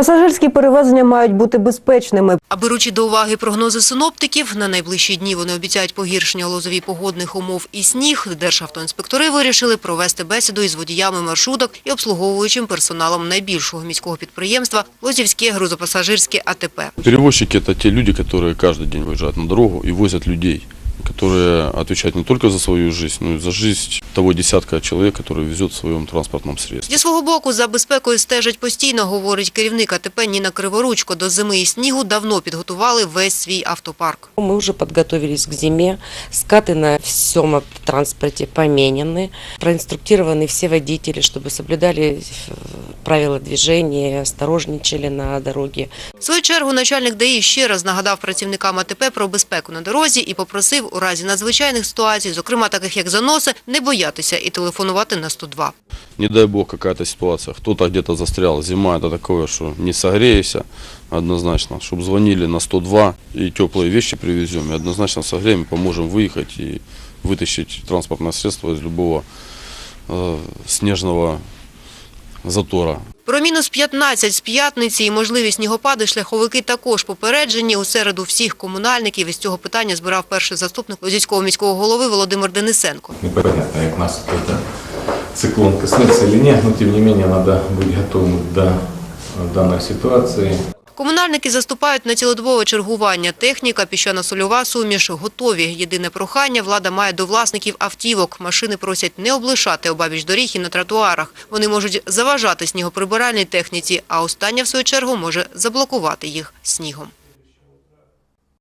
Пасажирські перевезення мають бути безпечними. А беручи до уваги прогнози синоптиків, на найближчі дні вони обіцяють погіршення лозові погодних умов і сніг. Державтоінспектори вирішили провести бесіду із водіями маршруток і обслуговуючим персоналом найбільшого міського підприємства Лозівське грузопасажирське АТП. Перевозчики – это те люди, которые каждый день выезжают на дорогу и возят людей, которые отвечают не только за свою жизнь, но и за жизнь того десятка человек, который везет в своем транспортном средстве. Зі свого боку за безпекою стежать постійно, говорить керівник АТП Ніна Криворучко. До зими і снігу давно підготували весь свій автопарк. Мы уже подготовились к зиме. Скаты на всем автотранспорте поменены. Проинструктированы все водители, чтобы соблюдали э, правила движения, осторожничали на дороге. В свою чергу начальник ДАІ ще раз нагадав працівникам АТП про безпеку на дорозі і попросив у разі надзвичайних ситуацій, зокрема таких як заноси, не боятися і телефонувати на 102. Не дай бог какая-то ситуация, кто-то где-то застрял, зима это такое, что не согреешься однозначно, чтобы звонили на 102 и теплые вещи привезем, и однозначно согреем, и поможем выехать и вытащить транспортное средство из любого э, снежного затора. Про мінус 15 з п'ятниці і можливі снігопади шляховики також попереджені. У середу всіх комунальників із цього питання збирав перший заступник Лозівського міського голови Володимир Денисенко. Непонятно, як нас этот циклон коснеться или нет, но тем не менее надо быть готовым до данной ситуации. Комунальники заступають на цілодобове чергування. Техніка, піщано-сольова суміш готові. Єдине прохання влада має до власників автівок. Машини просять не облишати обабіч доріг і на тротуарах. Вони можуть заважати снігоприбиральній техніці, а остання, в свою чергу, може заблокувати їх снігом.